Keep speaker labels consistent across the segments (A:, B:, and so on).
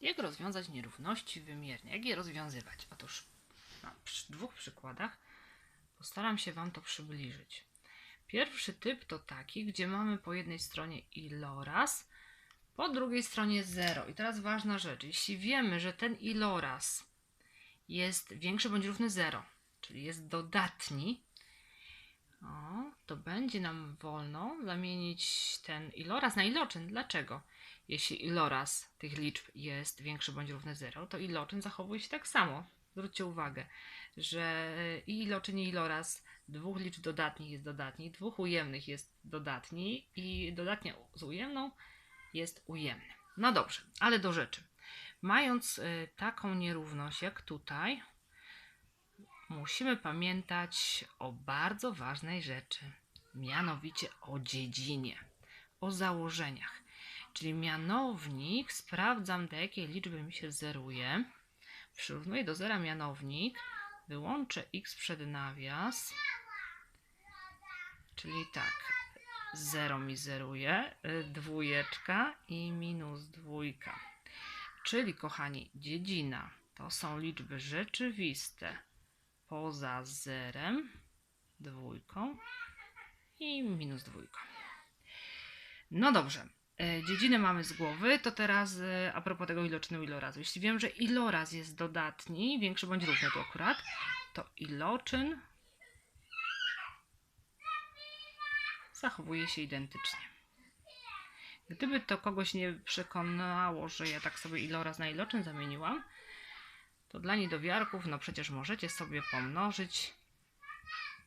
A: Jak rozwiązać nierówności wymierne? Jak je rozwiązywać? Otóż na przy dwóch przykładach postaram się Wam to przybliżyć. Pierwszy typ to taki, gdzie mamy po jednej stronie iloraz, po drugiej stronie 0. I teraz ważna rzecz. Jeśli wiemy, że ten iloraz jest większy bądź równy 0, czyli jest dodatni, to będzie nam wolno zamienić ten iloraz na iloczyn. Dlaczego? Jeśli iloraz tych liczb jest większy bądź równy 0, to iloczyn zachowuje się tak samo. Zwróćcie uwagę, że i iloczyn i iloraz dwóch liczb dodatnich jest dodatni, dwóch ujemnych jest dodatni i dodatnia z ujemną jest ujemny. No dobrze, ale do rzeczy. Mając y, taką nierówność jak tutaj, musimy pamiętać o bardzo ważnej rzeczy, mianowicie o dziedzinie, o założeniach. Czyli mianownik, sprawdzam do jakiej liczby mi się zeruje, przyrównuję do zera mianownik, wyłączę x przed nawias, czyli tak, 0 mi zeruje, y, dwójeczka i minus dwójka. Czyli, kochani, dziedzina to są liczby rzeczywiste poza zerem, dwójką i minus dwójką. No dobrze, e, dziedziny mamy z głowy, to teraz e, a propos tego iloczynu ilorazu. Jeśli wiem, że iloraz jest dodatni, większy bądź równy tu akurat, to iloczyn zachowuje się identycznie. Gdyby to kogoś nie przekonało, że ja tak sobie iloraz na iloczyn zamieniłam, to dla niedowiarków, no przecież możecie sobie pomnożyć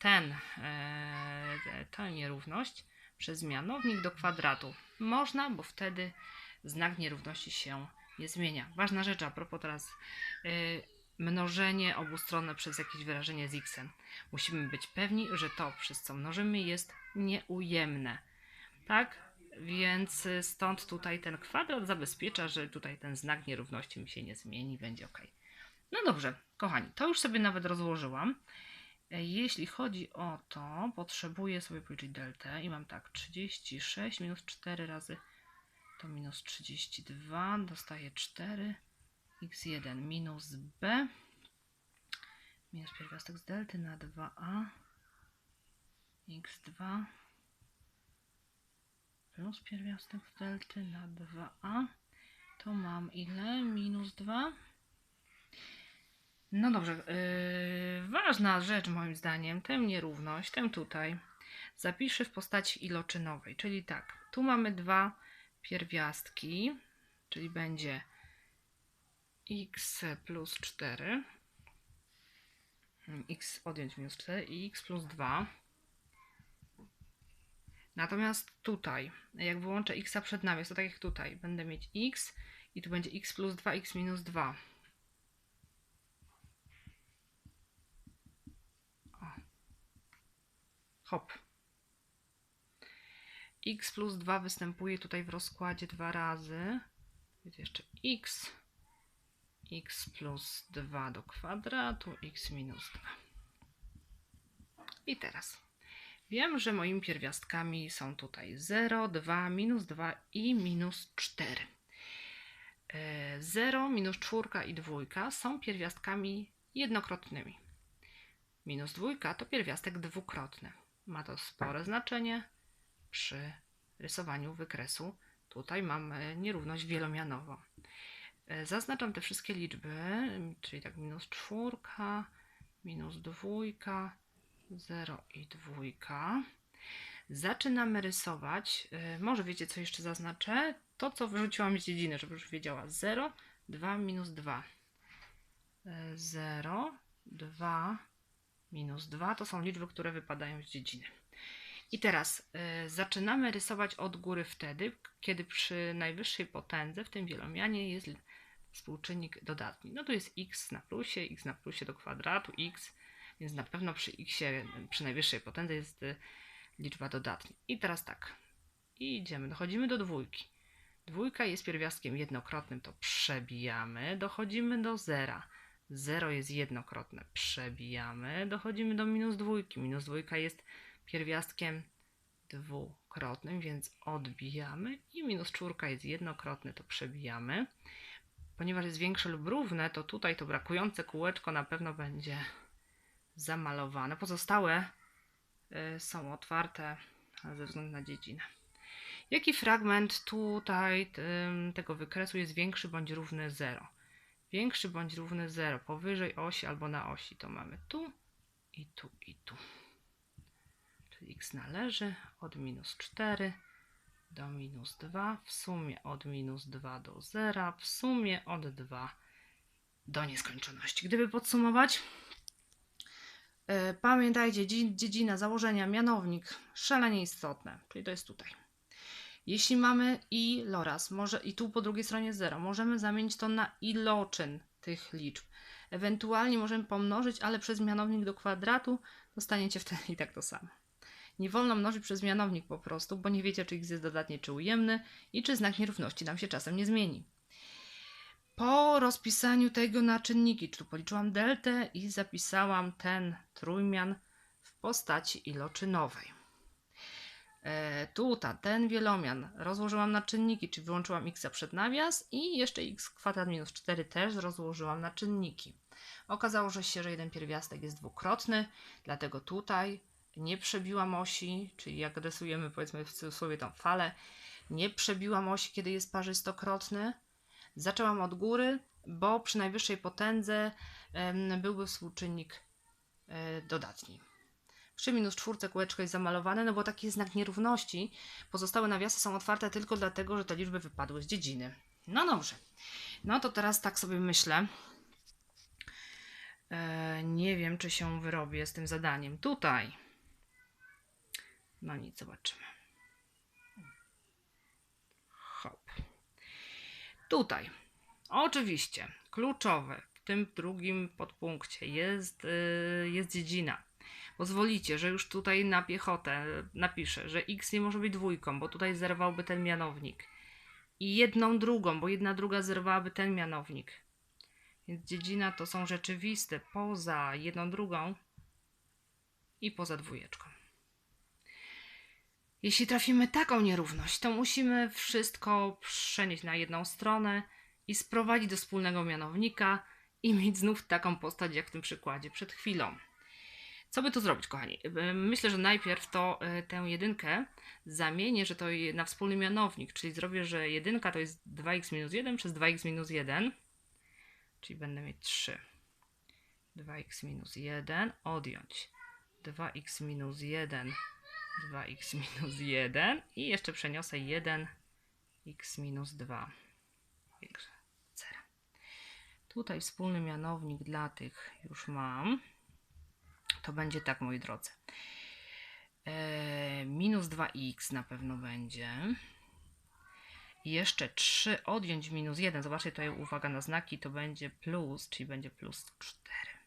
A: ten, e, tę nierówność przez mianownik do kwadratu. Można, bo wtedy znak nierówności się nie zmienia. Ważna rzecz a propos teraz e, mnożenie obustronne przez jakieś wyrażenie z x. Musimy być pewni, że to, przez co mnożymy, jest nieujemne. Tak? Więc stąd tutaj ten kwadrat zabezpiecza, że tutaj ten znak nierówności mi się nie zmieni, będzie ok. No dobrze, kochani, to już sobie nawet rozłożyłam. Jeśli chodzi o to, potrzebuję sobie policzyć deltę i mam tak 36 minus 4 razy to minus 32, dostaję 4 x1 minus b minus pierwiastek z delty na 2a x2 plus pierwiastek z delty na 2a to mam ile? Minus 2 no dobrze, yy, ważna rzecz moim zdaniem, tę nierówność, tę tutaj zapiszę w postaci iloczynowej, czyli tak, tu mamy dwa pierwiastki, czyli będzie x plus 4, x odjąć minus 4 i x plus 2. Natomiast tutaj, jak wyłączę x przed nawias, to tak jak tutaj, będę mieć x i tu będzie x plus 2, x minus 2. Hop. x plus 2 występuje tutaj w rozkładzie dwa razy. Jest jeszcze x, x plus 2 do kwadratu, x minus 2. I teraz wiem, że moimi pierwiastkami są tutaj 0, 2, minus 2 i minus 4. 0, e, minus 4 i 2 są pierwiastkami jednokrotnymi. Minus 2 to pierwiastek dwukrotny. Ma to spore znaczenie przy rysowaniu wykresu. Tutaj mamy nierówność wielomianową. E, zaznaczam te wszystkie liczby, czyli tak minus czwórka, minus dwójka, 0 i dwójka. Zaczynamy rysować. E, może wiecie, co jeszcze zaznaczę? To, co wyrzuciłam z dziedziny, żeby już wiedziała. 0, 2, minus 2. 0, 2, minus 2 to są liczby, które wypadają z dziedziny. I teraz y, zaczynamy rysować od góry wtedy, kiedy przy najwyższej potędze w tym wielomianie jest współczynnik dodatni. No to jest x na plusie, x na plusie do kwadratu, x, więc na pewno przy x, przy najwyższej potędze jest y, liczba dodatnia. I teraz tak, i idziemy, dochodzimy do dwójki. Dwójka jest pierwiastkiem jednokrotnym, to przebijamy, dochodzimy do zera. 0 jest jednokrotne, przebijamy, dochodzimy do minus dwójki. Minus dwójka jest pierwiastkiem dwukrotnym, więc odbijamy i minus czwórka jest jednokrotny, to przebijamy. ponieważ jest większe lub równe, to tutaj to brakujące kółeczko na pewno będzie zamalowane. Pozostałe y, są otwarte ze względu na dziedzinę. Jaki fragment tutaj tym, tego wykresu jest większy bądź równy 0? Większy bądź równy 0 powyżej osi albo na osi to mamy tu i tu i tu. Czyli x należy od minus 4 do minus 2, w sumie od minus 2 do 0, w sumie od 2 do nieskończoności. Gdyby podsumować, yy, pamiętajcie, dzie- dziedzina założenia, mianownik, szalenie istotne, czyli to jest tutaj. Jeśli mamy i loraz, może i tu po drugiej stronie 0, możemy zamienić to na iloczyn tych liczb. Ewentualnie możemy pomnożyć, ale przez mianownik do kwadratu dostaniecie wtedy i tak to samo. Nie wolno mnożyć przez mianownik po prostu, bo nie wiecie, czy x jest dodatni, czy ujemny i czy znak nierówności nam się czasem nie zmieni. Po rozpisaniu tego na czynniki, tu policzyłam deltę i zapisałam ten trójmian w postaci iloczynowej. E, tutaj ten wielomian rozłożyłam na czynniki, czyli wyłączyłam x przed nawias i jeszcze x kwadrat minus 4 też rozłożyłam na czynniki. Okazało się, że jeden pierwiastek jest dwukrotny, dlatego tutaj nie przebiłam osi, czyli jak rysujemy powiedzmy w cudzysłowie tą falę, nie przebiłam osi, kiedy jest parzystokrotny. Zaczęłam od góry, bo przy najwyższej potędze byłby współczynnik e, dodatni. Przy minus czwórce kółeczko jest zamalowane, no bo taki jest znak nierówności. Pozostałe nawiasy są otwarte tylko dlatego, że te liczby wypadły z dziedziny. No dobrze. No to teraz tak sobie myślę. E, nie wiem, czy się wyrobię z tym zadaniem. Tutaj. No nic, zobaczymy. Hop. Tutaj. Oczywiście, kluczowe w tym drugim podpunkcie jest, y, jest dziedzina. Pozwolicie, że już tutaj na piechotę napiszę, że x nie może być dwójką, bo tutaj zerwałby ten mianownik. I jedną drugą, bo jedna druga zerwałaby ten mianownik. Więc dziedzina to są rzeczywiste poza jedną drugą i poza dwójeczką. Jeśli trafimy taką nierówność, to musimy wszystko przenieść na jedną stronę i sprowadzić do wspólnego mianownika i mieć znów taką postać jak w tym przykładzie przed chwilą. Co by tu zrobić, kochani? Y, Myślę, że najpierw to y, tę jedynkę zamienię, że to na wspólny mianownik, czyli zrobię, że jedynka to jest 2x minus 1 przez 2x minus 1, czyli będę mieć 3. 2x minus 1 odjąć 2x minus 1 2x minus 1 i jeszcze przeniosę 1x minus 2 większe zera. Tutaj wspólny mianownik dla tych już mam. To będzie tak, moi drodzy. E, minus 2x na pewno będzie. Jeszcze 3 odjąć minus 1. Zobaczcie tutaj uwaga na znaki. To będzie plus, czyli będzie plus 4.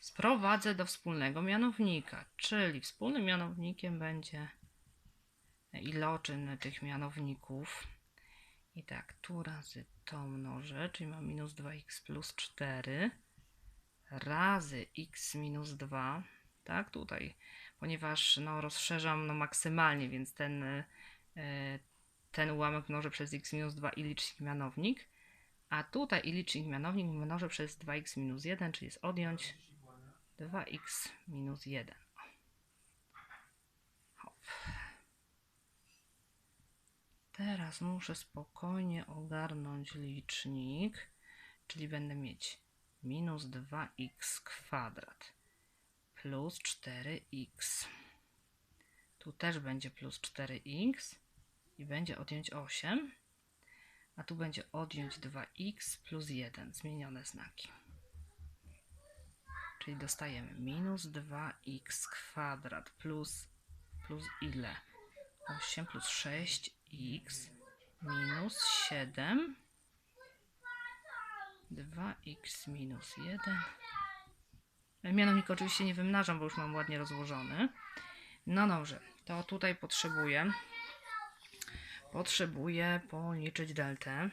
A: Sprowadzę do wspólnego mianownika, czyli wspólnym mianownikiem będzie iloczyn tych mianowników. I tak, tu razy to mnożę, czyli mam minus 2x plus 4 razy x minus 2, tak, tutaj, ponieważ no, rozszerzam no, maksymalnie, więc ten, y, ten ułamek mnożę przez x minus 2 i licznik mianownik, a tutaj i licznik mianownik mnożę przez 2x minus 1, czyli jest odjąć 2x minus 1. Hop. Teraz muszę spokojnie ogarnąć licznik, czyli będę mieć minus 2x kwadrat plus 4x. Tu też będzie plus 4x i będzie odjąć 8, a tu będzie odjąć 2x plus 1, zmienione znaki. Czyli dostajemy minus 2x kwadrat plus, plus ile? 8 plus 6x minus 7 2x minus 1 Mianownik oczywiście nie wymnażam, bo już mam ładnie rozłożony. No dobrze, to tutaj potrzebuję potrzebuję policzyć deltę.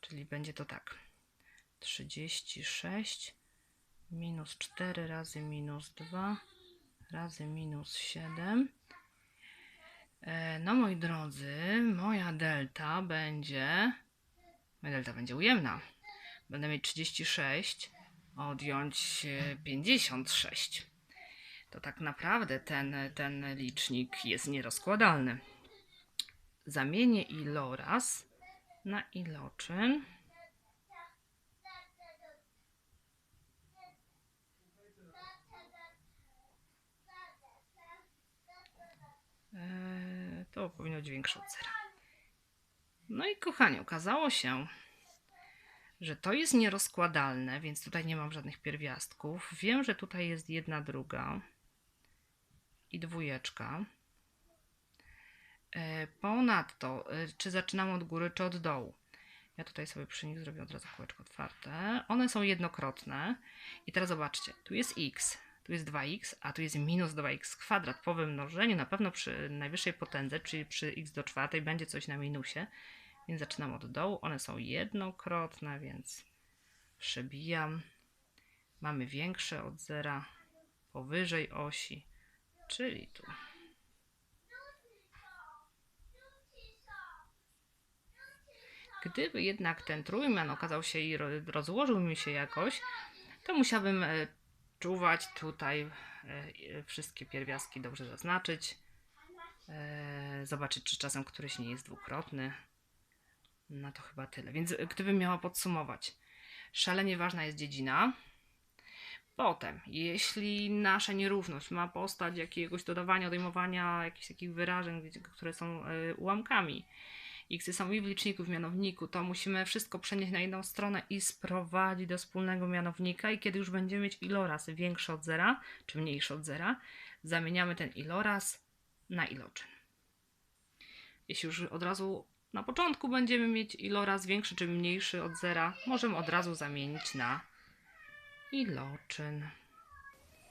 A: Czyli będzie to tak. 36 minus 4 razy minus 2 razy minus 7 E, no moi drodzy, moja delta będzie. Moja delta będzie ujemna. Będę mieć 36, odjąć e, 56. To tak naprawdę ten, ten licznik jest nierozkładalny. Zamienię iloraz na iloczyn. Eee, To powinno być większe od zera. No i kochani, okazało się, że to jest nierozkładalne, więc tutaj nie mam żadnych pierwiastków. Wiem, że tutaj jest jedna druga i dwójeczka. E, Ponadto, e, czy zaczynam od góry, czy od dołu? Ja tutaj sobie przy nich zrobię od razu kółeczko otwarte. One są jednokrotne. I teraz zobaczcie, tu jest x, tu jest 2x, a tu jest minus 2x kwadrat. Po wymnożeniu na pewno przy najwyższej potędze, czyli przy x do czwartej, będzie coś na minusie. Więc zaczynam od dołu. One są jednokrotne, więc przebijam. Mamy większe od zera powyżej osi, czyli tu. Gdyby jednak ten trójmian okazał się i ro- rozłożył mi się jakoś, to musiałbym e, czuwać tutaj, e, e, wszystkie pierwiastki dobrze zaznaczyć, e, zobaczyć czy czasem któryś nie jest dwukrotny. No to chyba tyle. Więc gdybym miała podsumować, szalenie ważna jest dziedzina. Potem, jeśli nasza nierówność ma postać jakiegoś dodawania, odejmowania jakichś takich wyrażeń, które są ułamkami, x są i w liczniku, w mianowniku, to musimy wszystko przenieść na jedną stronę i sprowadzić do wspólnego mianownika i kiedy już będziemy mieć iloraz większy od zera, czy mniejszy od zera, zamieniamy ten iloraz na iloczyn. Jeśli już od razu na początku będziemy mieć iloraz większy czy mniejszy od zera, możemy od razu zamienić na iloczyn.